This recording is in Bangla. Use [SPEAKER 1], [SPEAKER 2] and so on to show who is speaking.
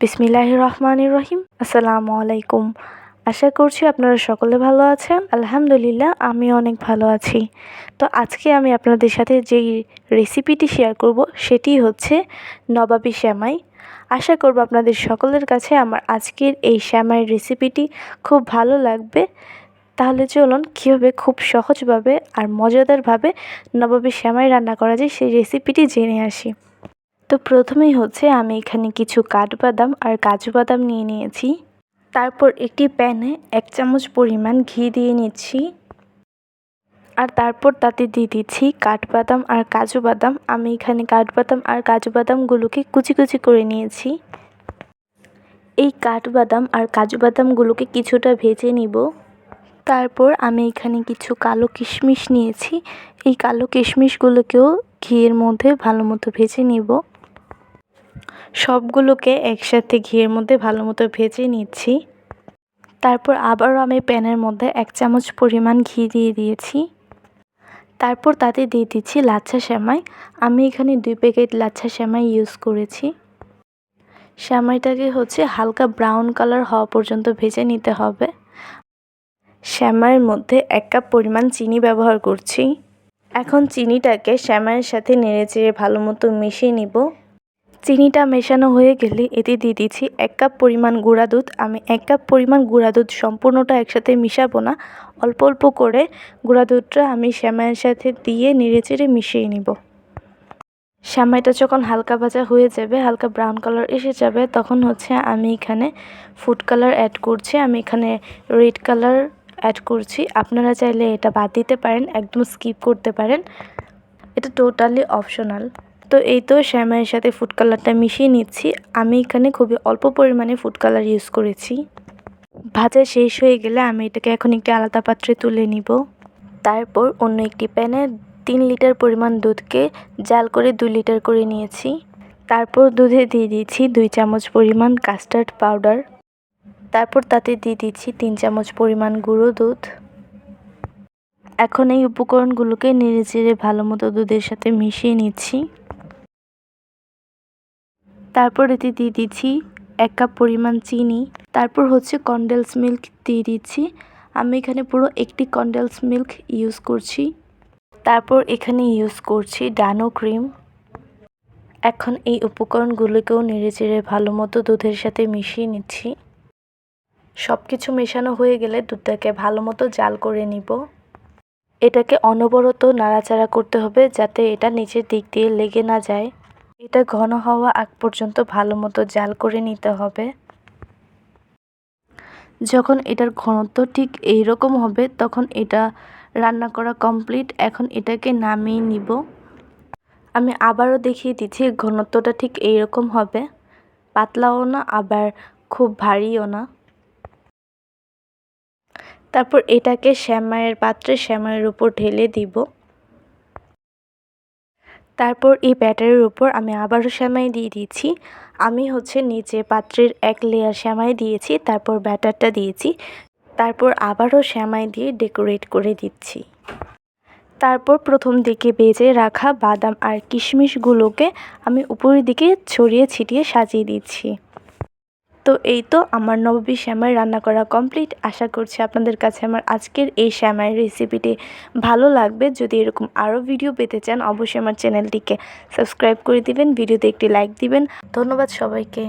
[SPEAKER 1] বিসমিল্লাহ রহমানির রহিম আসসালামু আলাইকুম আশা করছি আপনারা সকলে ভালো আছেন। আলহামদুলিল্লাহ, আমি অনেক ভালো আছি। তো আজকে আমি আপনাদের সাথে যেই রেসিপিটি শেয়ার করব, সেটি হচ্ছে নবাবী শ্যামাই। আশা করব আপনাদের সকলের কাছে আমার আজকের এই শ্যামাই রেসিপিটি খুব ভালো লাগবে। তাহলে চলুন, কীভাবে খুব সহজভাবে আর মজাদারভাবে নবাবী শ্যামাই রান্না করা যায়, সেই রেসিপিটি জেনে আসি। তো প্রথমেই হচ্ছে আমি এখানে কিছু কাঠবাদাম আর কাজু বাদাম নিয়ে নিয়েছি। তারপর একটি প্যানে এক চামচ পরিমাণ ঘি দিয়ে নিচ্ছি। আর তারপর তাতে দিয়ে দিচ্ছি কাঠবাদাম আর কাজু বাদাম আমি এখানে কাঠবাদাম আর কাজু বাদামগুলোকে কুচি কুচি করে নিয়েছি। এই কাঠবাদাম আর কাজু বাদামগুলোকে কিছুটা ভেজে নিব। তারপর আমি এখানে কিছু কালো কিশমিশ নিয়েছি। এই কালো কিশমিশগুলোকেও ঘিয়ের মধ্যে ভালো মতো ভেজে নিব। সবগুলোকে একসাথে ঘিয়ের মধ্যে ভালো মতো ভেজে নিচ্ছি। তারপর আবারও আমি প্যানের মধ্যে এক চামচ পরিমাণ ঘি দিয়ে দিয়েছি। তারপর তাতে দিয়ে দিচ্ছি লাচ্ছা শ্যামাই আমি এখানে দুই প্যাকেট লাচ্ছা শ্যামাই ইউজ করেছি। শ্যামাইটাকে হচ্ছে হালকা ব্রাউন কালার হওয়া পর্যন্ত ভেজে নিতে হবে। শ্যামাইয়ের মধ্যে এক কাপ পরিমাণ চিনি ব্যবহার করছি। এখন চিনিটাকে শ্যামাইয়ের সাথে নেড়ে চেড়ে ভালো মতো মিশিয়ে নিব। চিনিটা মেশানো হয়ে গেলে এতে দিয়ে দিচ্ছি এক কাপ পরিমাণ গুঁড়া দুধ। আমি এক কাপ পরিমাণ গুঁড়া দুধ সম্পূর্ণটা একসাথে মিশাবো না। অল্প অল্প করে গুঁড়া দুধটা আমি শ্যামাইয়ের সাথে দিয়ে নেড়ে চেড়ে মিশিয়ে নিব। শ্যামাইটা যখন হালকা ভাজা হয়ে যাবে, হালকা ব্রাউন কালার এসে যাবে, তখন হচ্ছে আমি এখানে ফুড কালার অ্যাড করছি। আমি এখানে রেড কালার অ্যাড করছি। আপনারা চাইলে এটা বাদ দিতে পারেন, একদম স্কিপ করতে পারেন। এটা টোটালি অপশনাল তো এই তো শ্যামাইয়ের সাথে ফুড কালারটা মিশিয়ে নিচ্ছি। আমি এখানে খুবই অল্প পরিমাণে ফুড কালার ইউজ করেছি। ভাজা শেষ হয়ে গেলে আমি এটাকে এখন একটি আলাদা পাত্রে তুলে নিব। তারপর অন্য একটি প্যানে তিন লিটার পরিমাণ দুধকে জাল করে দুই লিটার করে নিয়েছি। তারপর দুধে দিয়ে দিয়েছি দুই চামচ পরিমাণ কাস্টার্ড পাউডার তারপর তাতে দিয়ে দিচ্ছি তিন চামচ পরিমাণ গুঁড়ো দুধ। এখন এই উপকরণগুলোকে নেড়ে চেড়ে ভালো মতো দুধের সাথে মিশিয়ে নিচ্ছি। তারপর এতে দিয়ে দিচ্ছি এক কাপ পরিমাণ চিনি। তারপর হচ্ছে কন্ডেন্স মিল্ক দিয়ে দিচ্ছি। আমি এখানে পুরো একটি কন্ডেন্স মিল্ক ইউজ করছি। তারপর এখানে ইউজ করছি ডানো ক্রিম এখন এই উপকরণগুলোকেও নেড়ে চেড়ে ভালো মতো দুধের সাথে মিশিয়ে নিচ্ছি। সব কিছু মেশানো হয়ে গেলে দুধটাকে ভালো মতো জাল করে নিব। এটাকে অনবরত নাড়াচাড়া করতে হবে যাতে এটা নিচের দিক দিয়ে লেগে না যায়। এটা ঘন হওয়া আগ পর্যন্ত ভালো মতো জাল করে নিতে হবে। যখন এটার ঘনত্ব ঠিক এই রকম হবে, তখন এটা রান্না করা কমপ্লিট এখন এটাকে নামিয়ে নিব। আমি আবারও দেখিয়ে দিচ্ছি ঘনত্বটা ঠিক এই রকম হবে। পাতলাও না, আবার খুব ভারীও না। তারপর এটাকে শ্যামাইয়ের পাত্রে, শ্যামাইয়ের উপর ঢেলে দিব। তারপর এই ব্যাটারের উপর আমি আবারও শ্যামাই দিয়ে দিয়েছি। আমি হচ্ছে নিচে পাত্রের এক লেয়ার শ্যামাই দিয়েছি, তারপর ব্যাটারটা দিয়েছি। তারপর আবারও শ্যামাই দিয়ে ডেকোরেট করে দিচ্ছি। তারপর প্রথম দিকে বেজে রাখা বাদাম আর কিশমিশগুলোকে আমি উপরের দিকে ছড়িয়ে ছিটিয়ে সাজিয়ে দিচ্ছি। তো এই তো আমার নববী শ্যামাই রান্না করা কমপ্লিট আশা করছি আপনাদের কাছে আমার আজকের এই শ্যামাই রেসিপিটি ভালো লাগবে। যদি এরকম আরও ভিডিও পেতে চান, অবশ্যই আমার চ্যানেলটিকে সাবস্ক্রাইব করে দিবেন ভিডিওতে একটি লাইক দিবেন। ধন্যবাদ সবাইকে।